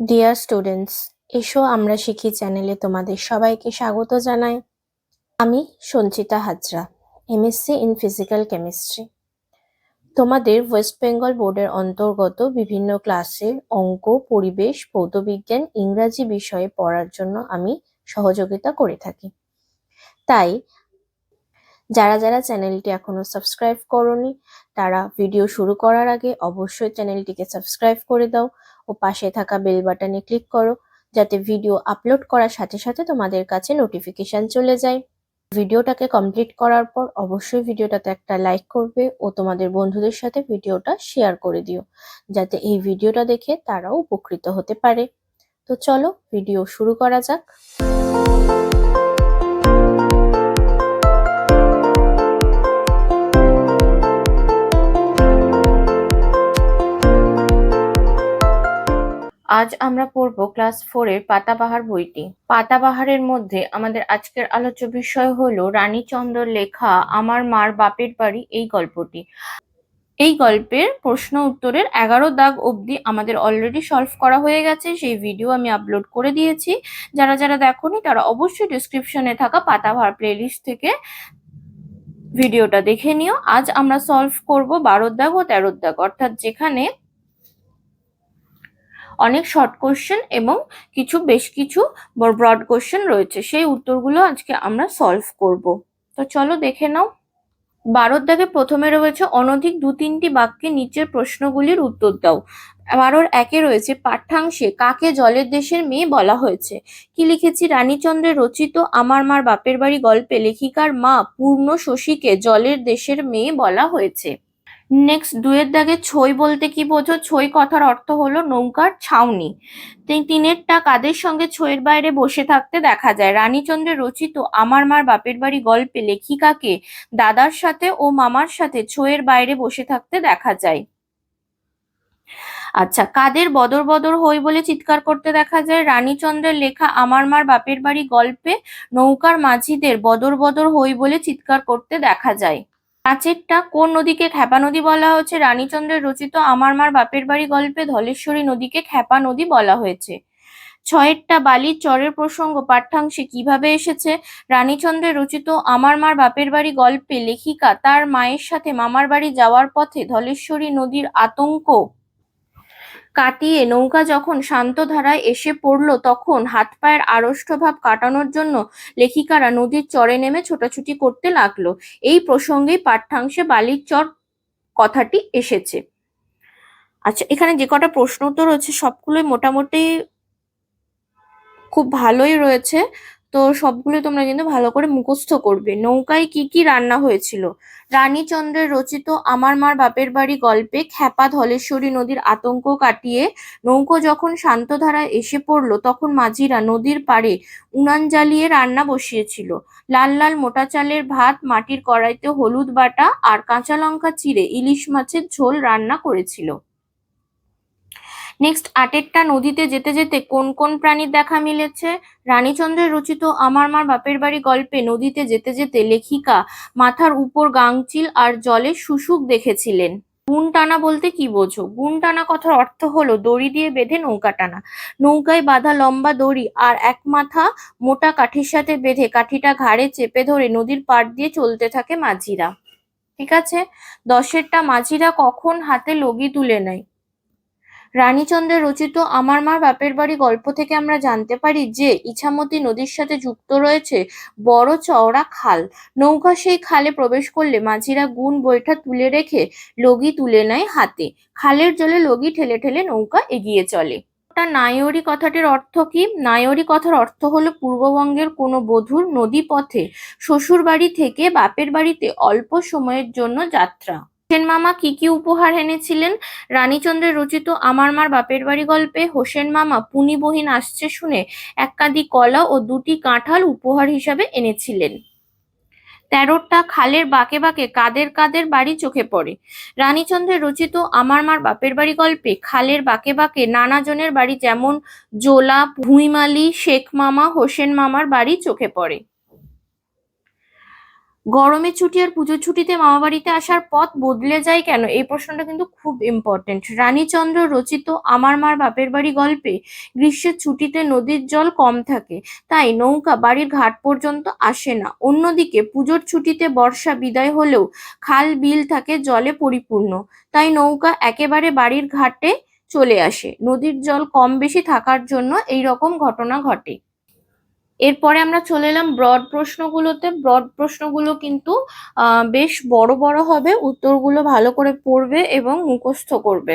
Dear students এসো আমরা শিখি চ্যানেলে তোমাদের সবাইকে স্বাগত জানাই। আমি Sanchita Hazra MSc in physical chemistry তোমাদের ওয়েস্ট বেঙ্গল বোর্ডের অন্তর্গত বিভিন্ন ক্লাসের অঙ্ক, পরিবেশ, ভৌতবিজ্ঞান, ইংরাজি বিষয়ে পড়ার জন্য আমি সহযোগিতা করে থাকি। তাই যারা যারা চ্যানেলটি এখনও সাবস্ক্রাইব করনি, তারা ভিডিও শুরু করার আগে অবশ্যই চ্যানেলটিকে সাবস্ক্রাইব করে দাও ও পাশে থাকা বেল বাটনে ক্লিক করো যাতে ভিডিও আপলোড করার সাথে সাথে তোমাদের কাছে নোটিফিকেশন চলে যায়। ভিডিওটাকে কমপ্লিট করার পর অবশ্যই ভিডিওটাতে একটা লাইক করবে ও তোমাদের বন্ধুদের সাথে ভিডিওটা শেয়ার করে দিও, যাতে এই ভিডিওটা দেখে তারাও উপকৃত হতে পারে। তো চলো, ভিডিও শুরু করা যাক। আজ আমরা পড়ব ক্লাস ফোরের পাতাবাহার বইটি। পাতাবাহারের মধ্যে আমাদের আজকের আলোচ্য বিষয় হলো রানীচন্দ্র লেখা আমার মার বাপের বাড়ি এই গল্পটি। এই গল্পের প্রশ্ন উত্তরের এগারো দাগ অবধি আমাদের অলরেডি সলভ করা হয়ে গেছে। সেই ভিডিও আমি আপলোড করে দিয়েছি। যারা যারা দেখোনি, তারা অবশ্যই ডিসক্রিপশনে থাকা পাতাবাহার প্লেলিস্ট থেকে ভিডিওটা দেখে নিও। আজ আমরা সলভ করব বারো দাগ ও তেরো দাগ। অর্থাৎ যেখানে অনেক শর্ট কোশ্চেন এবং কিছু, বেশ কিছু ব্রড কোশ্চেন রয়েছে। সেই উত্তরগুলো আজকে আমরা সলভ করব। তো চলো দেখে নাও। বারোর দাগে প্রথমে রয়েছে অনধিক দু তিনটি বাক্যে নিচের প্রশ্নগুলির উত্তর দাও। বারোর একে রয়েছে পাঠ্যাংশে কাকে জলের দেশের মেয়ে বলা হয়েছে? কি লিখেছি? রানীচন্দ্রের রচিত আমার মার বাপের বাড়ি গল্পে লেখিকার মা পূর্ণ শশীকে জলের দেশের মেয়ে বলা হয়েছে। নেক্সট দুয়ের দাগে ছই বলতে কি বোঝো? ছই কথার অর্থ হলো নৌকার ছাউনি। তিনেরটা কাদের সঙ্গে ছইয়ের বাইরে বসে থাকতে দেখা যায়? রানীচন্দ্রের রচিত আমার মার বাপের বাড়ি গল্পে লেখিকাকে দাদার সাথে ও মামার সাথে ছইয়ের বাইরে বসে থাকতে দেখা যায়। আচ্ছা কাদের বদর বদর হই বলে চিৎকার করতে দেখা যায়? রানীচন্দ্রের লেখা আমার মার বাপের বাড়ি গল্পে নৌকার মাঝিদের বদর বদর হই বলে চিৎকার করতে দেখা যায়। পাঁচেরটা কোন নদীকে খ্যাপা নদী বলা হয়েছে? রানীচন্দ্রের রচিত আমার মার বাপের বাড়ি গল্পে ধলেশ্বরী নদীকে খ্যাপা নদী বলা হয়েছে। ছয়েরটা বালির চরের প্রসঙ্গ, পাঠ্যাংশে কীভাবে এসেছে? রানীচন্দ্রের রচিত আমার মার বাপের বাড়ি গল্পে লেখিকা তার মায়ের সাথে মামার বাড়ি যাওয়ার পথে ধলেশ্বরী নদীর আতঙ্ক কাটিয়ে নৌকা যখন শান্ত ধারায় এসে পড়ল, তখন হাত পায়ের আড়ষ্টভাব কাটানোর জন্য লেখিকারা নদীর চরে নেমে ছোটাছুটি করতে লাগল। এই প্রসঙ্গেই পাঠ্যাংশে বালির চর কথাটি এসেছে। আচ্ছা এখানে যে কটা প্রশ্ন উত্তর রয়েছে সবগুলোই মোটামুটি খুব ভালোই রয়েছে। তো সবগুলো তোমরা কিন্তু ভালো করে মুখস্থ করবে। নৌকায় কি কি রান্না হয়েছিল? রানীচন্দ্রের রচিত আমার মার বাপের বাড়ি গল্পে খ্যাপা ধলেশ্বরী নদীর আতঙ্ক কাটিয়ে নৌকো যখন শান্তধারায় এসে পড়ল, তখন মাঝিরা নদীর পাড়ে উনান জ্বালিয়ে রান্না বসিয়েছিল। লাল লাল মোটা চালের ভাত, মাটির কড়াইতে হলুদ বাটা আর কাঁচা লঙ্কা চিড়ে ইলিশ মাছের ঝোল রান্না করেছিল। নেক্সট আটেরটা নদীতে যেতে যেতে কোন কোন প্রাণীর দেখা মিলেছে? রানীচন্দ্রের রচিত আমার মার বাপের বাড়ি গল্পে নদীতে যেতে যেতে লেখিকা মাথার উপর গাংচিল আর জলে শুশুক দেখেছিলেন। গুণ টানা বলতে কি বোঝো? গুণ টানা কথার অর্থ হলো দড়ি দিয়ে বেঁধে নৌকা টানা। নৌকায় বাঁধা লম্বা দড়ি আর এক মাথা মোটা কাঠির সাথে বেঁধে কাঠিটা ঘাড়ে চেপে ধরে নদীর পাড় দিয়ে চলতে থাকে মাঝিরা। ঠিক আছে? দশেরটা মাঝিরা কখন হাতে লগি তুলে নেয়? রানীচন্দ্রের রচিত আমার মার বাপের বাড়ি গল্প থেকে আমরা জানতে পারি যে ইছামতি নদীর সাথে যুক্ত রয়েছে বড় চওড়া খাল। নৌকা সেই খালে প্রবেশ করলে মাঝিরা গুণ বৈঠা তুলে রেখে লগি তুলে নেয় হাতে। খালের জলে লগি ঠেলে ঠেলে নৌকা এগিয়ে চলে। নায়রি কথাটির অর্থ কি? নায়রি কথার অর্থ হলো পূর্ববঙ্গের কোনো বধূর নদী পথে শ্বশুর বাড়ি থেকে বাপের বাড়িতে অল্প সময়ের জন্য যাত্রা। হোসেন মামা কি কি উপহার এনেছিলেন? রানীচন্দ্রের রচিত আমার মার বাপের বাড়ি গল্পে হোসেন মামা পুনি বহিন আসছে শুনে এক কাঁদি কলা ও দুটি কাঁঠাল উপহার হিসাবে এনেছিলেন। তেরোটা খালের বাঁকে বাঁকে কাদের কাদের বাড়ি চোখে পড়ে। রানীচন্দ্রের রচিত আমার মার বাপের বাড়ি গল্পে খালের বাঁকে বাঁকে নানা জনের বাড়ি যেমন জোলা, ভুঁইমালি, শেখ মামা, হোসেন মামার বাড়ি চোখে পড়ে। গরমের ছুটি আর পুজোর ছুটিতে মামাবাড়িতে আসার পথ বদলে যায় কেন? এই প্রশ্নটা কিন্তু খুব ইম্পর্টেন্ট রানীচন্দ্র রচিত আমার মার বাপের বাড়ি গল্পে গ্রীষ্মের ছুটিতে নদীর জল কম থাকে, তাই নৌকা বাড়ির ঘাট পর্যন্ত আসে না। অন্যদিকে পুজোর ছুটিতে বর্ষা বিদায় হলেও খাল বিল থাকে, জলে পরিপূর্ণ, তাই নৌকা একেবারে বাড়ির ঘাটে চলে আসে। নদীর জল কম বেশি থাকার জন্য এই রকম ঘটনা ঘটে। এরপরে আমরা চলে এলাম ব্রড প্রশ্নগুলোতে। ব্রড প্রশ্নগুলো কিন্তু বেশ বড় বড় হবে, উত্তরগুলো ভালো করে পড়বে এবং মুখস্থ করবে।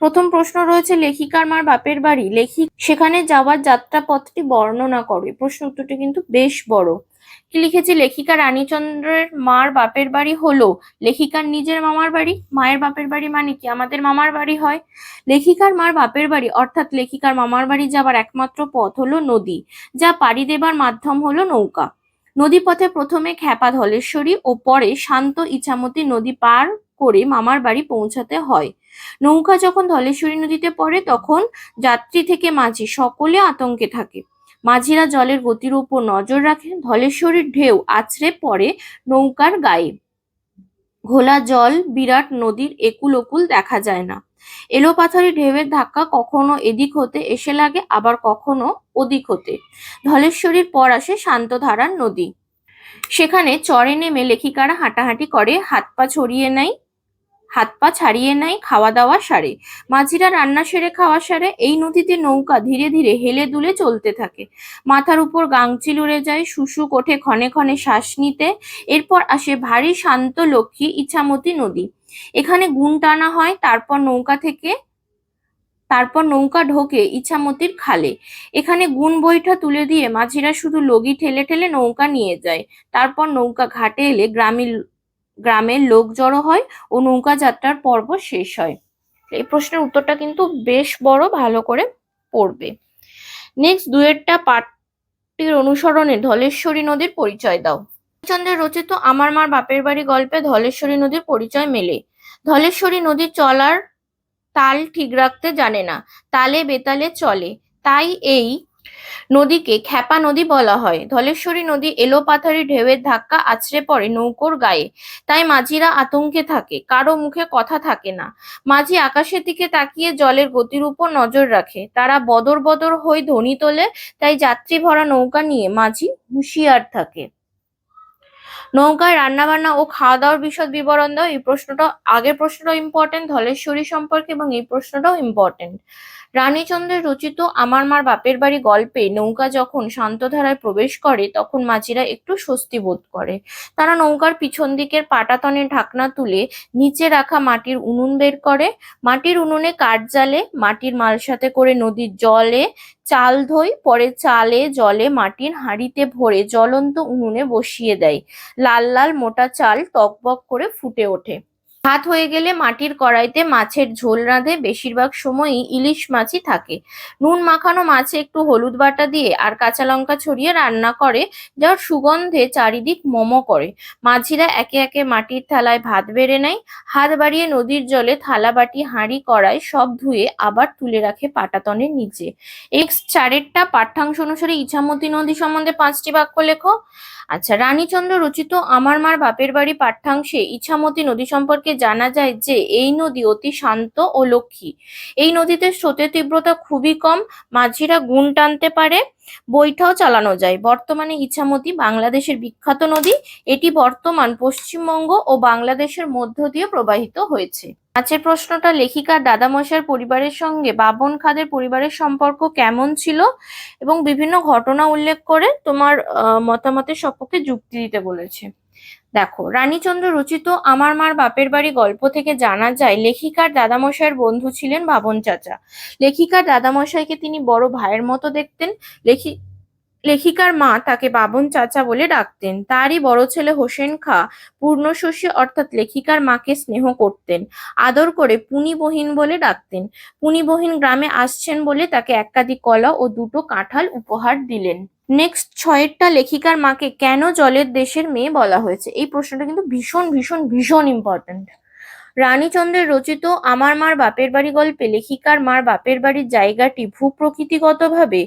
প্রথম প্রশ্ন রয়েছে, লেখিকার মার বাপের বাড়ি। লেখিক সেখানে যাওয়ার যাত্রাপথটি বর্ণনা করে। প্রশ্ন উত্তরটি কিন্তু বেশ বড়। কি লিখেছি? লেখিকা রানীচন্দ্রের মার বাপের বাড়ি হলো। লেখিকার নিজের মামার বাড়ি? মায়ের বাপের বাড়ি মানে কি? আমাদের মামার বাড়ি হয়। লেখিকার মার বাপের বাড়ি, অর্থাৎ লেখিকার মামার বাড়ি যাবার একমাত্র পথ হলো নদী, যা পাড়ি দেবার মাধ্যম হলো নৌকা। নদীপথে প্রথমে খ্যাপা ধলেশ্বরী ও পরে শান্ত ইছামতি নদী পার করে মামার বাড়ি পৌঁছাতে হয়। নৌকা যখন ধলেশ্বরী নদীতে পড়ে, তখন যাত্রী থেকে মাঝি সকলে আতঙ্কে থাকে। মাঝিরা জলের গতির উপর নজর রাখে, ধলেশ্বরীর ঢেউ আছড়ে পড়ে নৌকার গায়ে। ঘোলা জল, বিরাট নদীর একুল ওকুল দেখা যায় না। এলোপাথারি ঢেউয়ের ধাক্কা কখনো এদিক হতে এসে লাগে, আবার কখনো ওদিক হতে। ধলেশ্বরীর পর আসে শান্তধারার নদী। সেখানে চরে নেমে লেখিকারা হাঁটাহাঁটি করে, হাত পা ছড়িয়ে নেয় হাত পা ছাড়িয়ে নেয় খাওয়া দাওয়া সারে। মাঝিরা রান্না সেরে খাওয়া সারে, এই নদীতে নৌকা ধীরে ধীরে হেলে দুলে চলতে থাকে। মাথার উপর গাংচিল উড়ে যায় শুশুক কোঠে ক্ষণে ক্ষণে শ্বাস নিতে। এরপর আসে ভারী শান্ত লক্ষ্মী ইছামতি নদী। এখানে গুণ টানা হয়, তারপর নৌকা থেকে, তারপর নৌকা ঢোকে ইছামতির খালে। এখানে গুণ বৈঠা তুলে দিয়ে মাঝিরা শুধু লগি ঠেলে ঠেলে নৌকা নিয়ে যায়। তারপর নৌকা ঘাটে এলে গ্রামীণ গ্রামের লোক জড়ো হয় ও নৌকা যাত্রার পর্ব শেষ হয়। এই প্রশ্নের উত্তরটা কিন্তু বেশ বড়, ভালো করে পড়বে। নেক্সট দুয়েরটা পাঠটির অনুসরণে ধলেশ্বরী নদীর পরিচয় দাও। চন্দ্রের রচিত আমার মার বাপের বাড়ি গল্পে ধলেশ্বরী নদীর পরিচয় মেলে। ধলেশ্বরী নদীর চলার তাল ঠিক রাখতে জানে না, তালে বেতালে চলে। তাই এই নদীকে খ্যাপা নদী বলা হয়। ধলেশ্বরী নদী এলোপাথারি ঢেউয়ের ধাক্কা আছড়ে পড়ে নৌকোর গায়ে। তাই মাঝিরা আতঙ্কে থাকে, কারও মুখে কথা থাকে না। মাঝি আকাশের দিকে তাকিয়ে জলের গতির উপর নজর রাখে। তারা বদর বদর হয়ে ধ্বনি তোলে, তাই যাত্রী ভরা নৌকা নিয়ে মাঝি হুঁশিয়ার থাকে। নৌকায় রান্নাবান্না ও খাওয়া দাওয়ার বিশদ বিবরণ দাও। এই প্রশ্নটা আগের প্রশ্নটাও ইম্পর্টেন্ট ধলেশ্বরী সম্পর্কে এবং এই প্রশ্নটাও ইম্পর্টেন্ট রানীচন্দ্রের রচিত আমার মার বাপের বাড়ি গল্পে নৌকা যখন শান্তধারায় প্রবেশ করে, তখন মাঝিরা একটু স্বস্তি বোধ করে। তারা নৌকার পিছন দিকের পাটাতনের ঢাকনা তুলে নিচে রাখা মাটির উনুন বের করে। মাটির উনুনে কাঠ জ্বালে, মাটির মালসাতে করে নদীর জলে চাল ধোয়, পরে চালে জলে মাটির হাঁড়িতে ভরে জ্বলন্ত উনুনে বসিয়ে দেয়। লাল লাল মোটা চাল টকবক করে ফুটে ওঠে। ভাত হয়ে গেলে মাটির কড়াইতে মাছের ঝোল রাঁধে। বেশিরভাগ সময়ই ইলিশ মাছই থাকে। নুন মাখানো মাছে একটু হলুদ বাটা দিয়ে আর কাঁচা লঙ্কা ছড়িয়ে রান্না করে, যার সুগন্ধে চারিদিক মোমো করে। মাঝিরা একে একে মাটির থালায় ভাত বেড়ে নেয়। হাত বাড়িয়ে নদীর জলে থালা বাটি, হাঁড়ি, কড়াই সব ধুয়ে আবার তুলে রাখে পাটাতনের নিচে। এক্স চারেরটা পাঠ্যাংশ অনুসারে ইছামতি নদী সম্বন্ধে পাঁচটি বাক্য লেখো। আচ্ছা রানীচন্দ্র রচিত আমার মার বাপের বাড়ি পাঠ্যাংশে ইছামতি নদী সম্পর্কে জানা যায় যে এই নদী অতি শান্ত ও লক্ষ্মী। এই নদীতে স্রোতের তীব্রতা খুবই কম, মাঝিরা গুণ টানতে পারে, বৈঠাও চালানো যায়। বর্তমানে ইছামতি বাংলাদেশের বিখ্যাত নদী, এটি বর্তমান পশ্চিমবঙ্গ ও বাংলাদেশের মধ্য দিয়ে প্রবাহিত হয়েছে। পাঁচের প্রশ্নটা লেখিকার দাদামশার পরিবারের সঙ্গে বাবন খাদের পরিবারের সম্পর্ক কেমন ছিল এবং বিভিন্ন ঘটনা উল্লেখ করে তোমার মতামতের সপক্ষে যুক্তি দিতে বলেছে। দেখো, রানীচন্দ্র রচিত আমার মার বাপের বাড়ি গল্প থেকে জানা যায় লেখিকার দাদামশাইয়ের বন্ধু ছিলেন বাবন চাচা। লেখিকার দাদামশাইকে তিনি বড় ভাইয়ের মতো দেখতেন। লেখি, লেখিকার মা তাকে বাবন চাচা বলে ডাকতেন। তারই বড় ছেলে হোসেন খা পূর্ণশস্যী অর্থাৎ লেখিকার মাকে স্নেহ করতেন, আদর করে পুনি বহিন বলে ডাকতেন। পুনি বহিন গ্রামে আসছেন বলে তাকে একাধিক কলা ও দুটো কাঁঠাল উপহার দিলেন। নেক্সট ছয়েরটা লেখিকার মাকে কেন জলের দেশের মেয়ে বলা হয়েছে? এই প্রশ্নটা কিন্তু ভীষণ ভীষণ ভীষণ ইম্পর্ট্যান্ট রানীচন্দ্রের রচিত আমার মার বাপের বাড়ি গল্পে লেখিকার মার বাপের বাড়ির জায়গাটি ভূপ্রকৃতিগতভাবে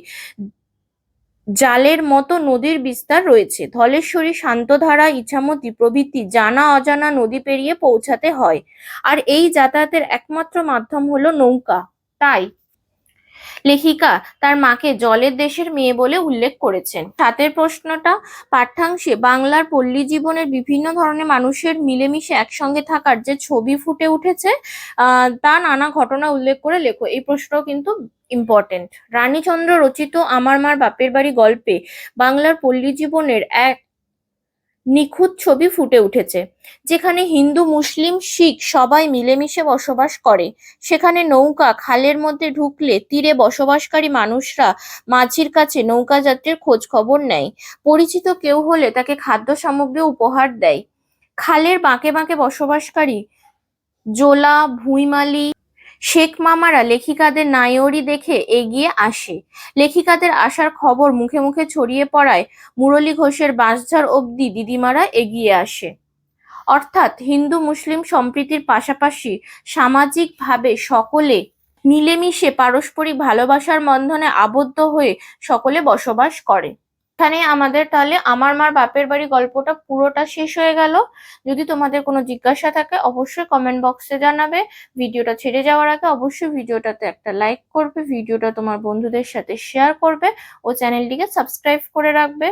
জালের মতো নদীর বিস্তার রয়েছে। ধলেশ্বরী শান্তধারা, ইছামতি প্রভৃতি জানা অজানা নদী পেরিয়ে পৌঁছাতে হয়। আর এই যাতায়াতের একমাত্র মাধ্যম হলো নৌকা। তাই লেখিকা তার মাকে জলের দেশের মেয়ে বলে উল্লেখ করেছেন। সাতের প্রশ্নটা পাঠ্যাংশে বাংলার পল্লী জীবনের বিভিন্ন ধরনের মানুষের মিলেমিশে একসঙ্গে থাকার যে ছবি ফুটে উঠেছে তা নানা ঘটনা উল্লেখ করে লেখো। এই প্রশ্নটাও কিন্তু ইম্পর্টেন্ট রানীচন্দ্র রচিত আমার মার বাপের বাড়ি গল্পে বাংলার পল্লী জীবনের এক নিখুঁত ছবি ফুটে উঠেছে, যেখানে হিন্দু, মুসলিম, শিখ সবাই মিলেমিশে বসবাস করে। সেখানে নৌকা খালের মধ্যে ঢুকলে তীরে বসবাসকারী মানুষরা মাঝির কাছে নৌকা যাত্রীর খোঁজ খবর নেয়। পরিচিত কেউ হলে তাকে খাদ্য সামগ্রী উপহার দেয়। খালের বাঁকে বাঁকে বসবাসকারী জোলা, ভুঁইমালি শেখ মামারা লেখিকাদের নায়রি দেখে এগিয়ে আসে। লেখিকাদের আসার খবর মুখে মুখে ছড়িয়ে পড়ায় মুরলী ঘোষের বাঁশঝাড় অবধি দিদিমারা এগিয়ে আসে। অর্থাৎ হিন্দু মুসলিম সম্প্রীতির পাশাপাশি সামাজিকভাবে সকলে মিলেমিশে পারস্পরিক ভালোবাসার বন্ধনে আবদ্ধ হয়ে সকলে বসবাস করে। এখানে আমাদের, তাহলে আমার মার বাপের বাড়ি গল্পটা পুরোটা শেষ হয়ে গেল। যদি তোমাদের কোনো জিজ্ঞাসা থাকে, অবশ্যই কমেন্ট বক্সে জানাবে। ভিডিওটা ছেড়ে যাওয়ার আগে অবশ্যই ভিডিওটাতে একটা লাইক করবে, ভিডিওটা তোমার বন্ধুদের সাথে শেয়ার করবে ও চ্যানেলটিকে সাবস্ক্রাইব করে রাখবে।